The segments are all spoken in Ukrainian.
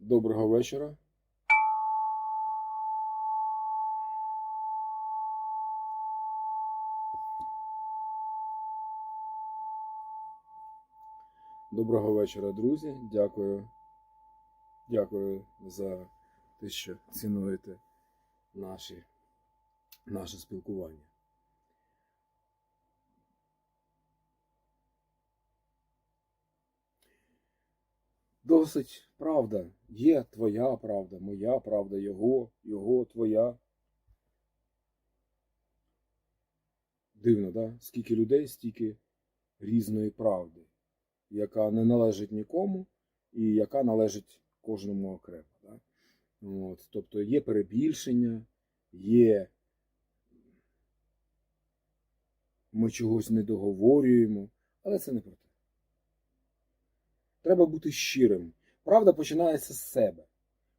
Доброго вечора. Доброго вечора, друзі. Дякую. Дякую за те, що цінуєте наші, наше спілкування. Досить правда. Є твоя правда, моя правда, його, його, твоя. Дивно, да? Скільки людей, стільки різної правди, яка не належить нікому і яка належить кожному окремо. Да? От, тобто є перебільшення, є ми чогось не договорюємо, але це не про те. Треба бути щирим. Правда починається з себе.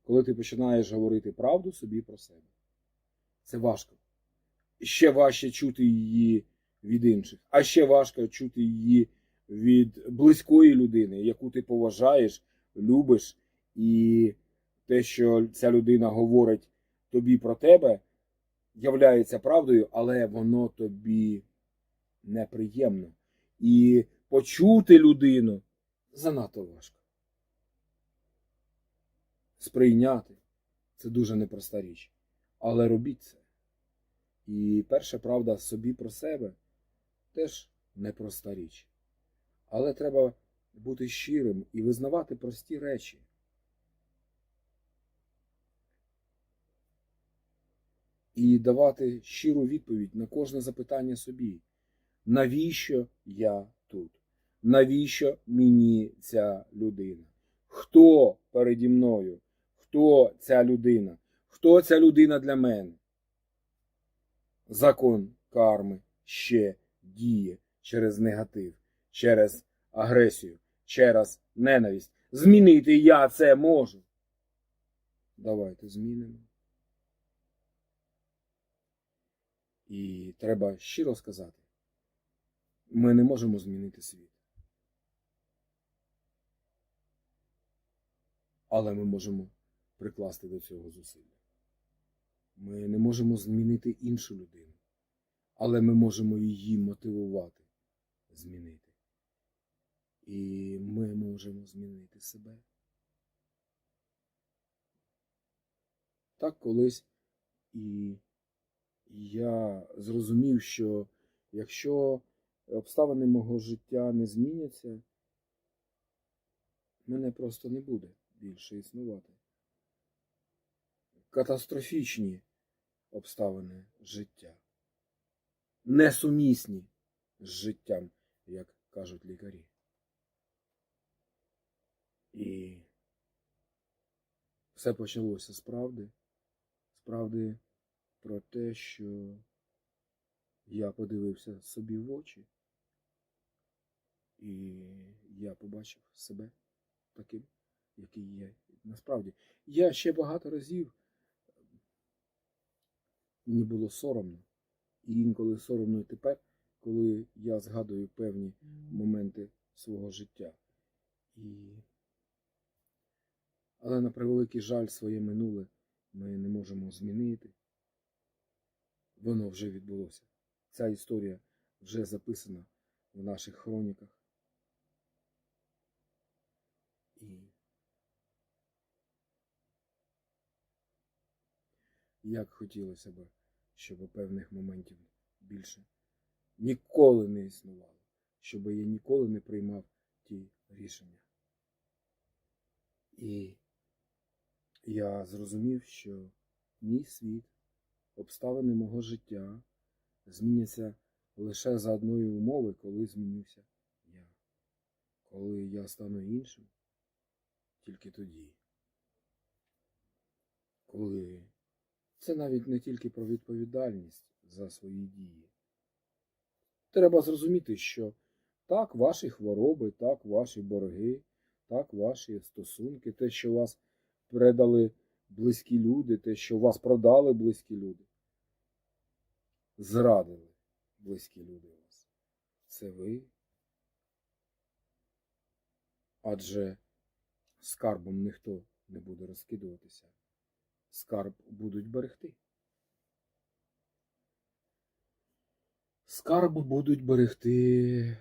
Коли ти починаєш говорити правду собі про себе. Це важко. Ще важче чути її від інших, а ще важко чути її від близької людини, яку ти поважаєш, любиш, і те, що ця людина говорить тобі про тебе, являється правдою, але воно тобі неприємно. І почути людину занадто важко. Сприйняти це дуже непроста річ. Але робіть це. І перша правда собі про себе теж непроста річ. Але треба бути щирим і визнавати прості речі. І давати щиру відповідь на кожне запитання собі. Навіщо я тут? Навіщо мені ця людина? Хто переді мною? Хто ця людина? Хто ця людина для мене? Закон карми ще діє через негатив, через агресію, через ненависть. Змінити я це можу. Давайте змінимо. І треба щиро сказати: ми не можемо змінити світ. Але ми можемо прикласти до цього зусилля. Ми не можемо змінити іншу людину, але ми можемо її мотивувати змінити. І ми можемо змінити себе. Так колись і я зрозумів, що якщо обставини мого життя не зміняться, мене просто не буде більше існувати. Катастрофічні обставини життя. Несумісні з життям, як кажуть лікарі. І все почалося з правди. З правди про те, що я подивився собі в очі, і я побачив себе таким, який є насправді. Я ще багато разів мені було соромно. І інколи соромно і тепер, коли я згадую певні моменти свого життя. І... Але на превеликий жаль, своє минуле ми не можемо змінити. Воно вже відбулося. Ця історія вже записана в наших хроніках. І як хотілося б, щоб певних моментів більше ніколи не існувало, щоб я ніколи не приймав ті рішення. І я зрозумів, що мій світ, обставини мого життя зміняться лише за одної умови, коли змінюся я. Коли я стану іншим, тільки тоді. Коли це навіть не тільки про відповідальність за свої дії. Треба зрозуміти, що так, ваші хвороби, так, ваші борги, так, ваші стосунки, те, що вас передали близькі люди, те, що вас продали близькі люди, зрадили близькі люди вас. Це ви. Адже скарбом ніхто не буде розкидуватися. Скарб будуть берегти. Скарб будуть берегти.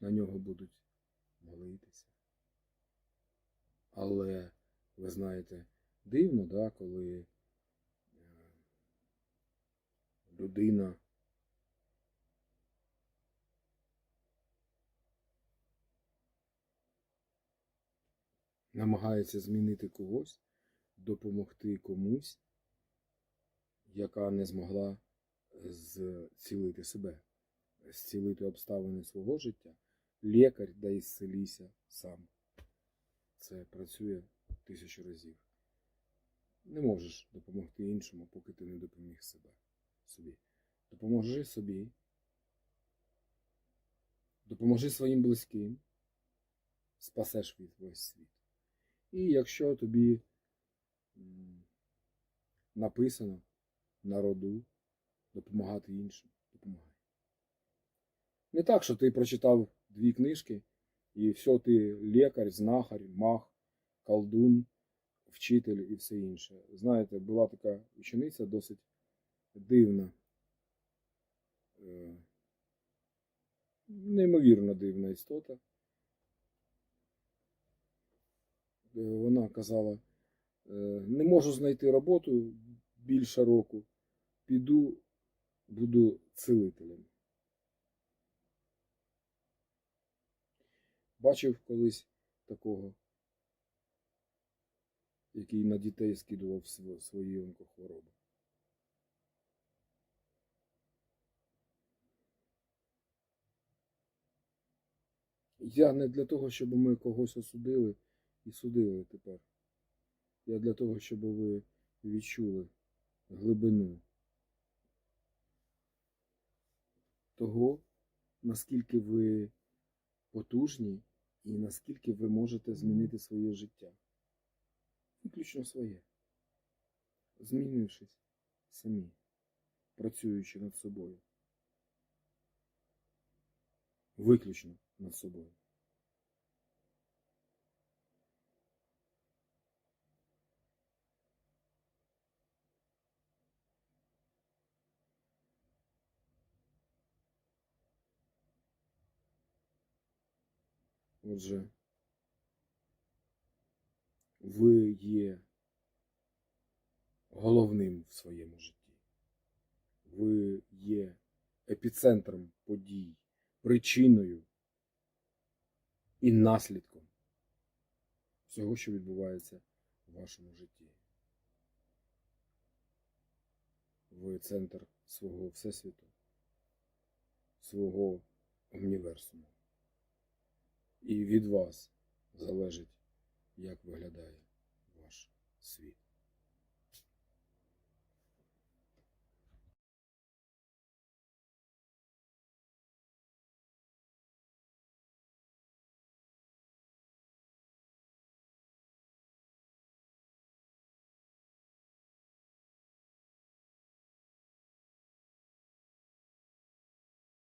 На нього будуть молитися. Але ви знаєте, дивно, да, коли е, людина намагається змінити когось, допомогти комусь, яка не змогла зцілити себе, зцілити обставини свого життя. Лікар да й зцілися сам. Це працює тисячу разів. Не можеш допомогти іншому, поки ти не допоміг себе собі. Допоможи собі. Допоможи своїм близьким, спасеш від весь світ. І якщо тобі написано на роду допомагати іншим, допомагай. Не так, що ти прочитав дві книжки, і все, ти лікар, знахар, мах, колдун, вчитель і все інше. Знаєте, була така учениця досить дивна, е, неймовірно дивна істота. Вона казала, е, не можу знайти роботу більше року, піду, буду цілителем. Бачив колись такого, який на дітей скидував св- свої онкохвороби. Я не для того, щоб ми когось осудили і судили тепер. Я для того, щоб ви відчули глибину того, наскільки ви потужні і наскільки ви можете змінити своє життя. Виключно своє. Змінившись самі, працюючи над собою. Виключно над собою. Отже, ви є головним в своєму житті. Ви є епіцентром подій, причиною і наслідком всього, що відбувається в вашому житті. Ви центр свого всесвіту, свого універсуму. І від вас залежить, як виглядає ваш світ.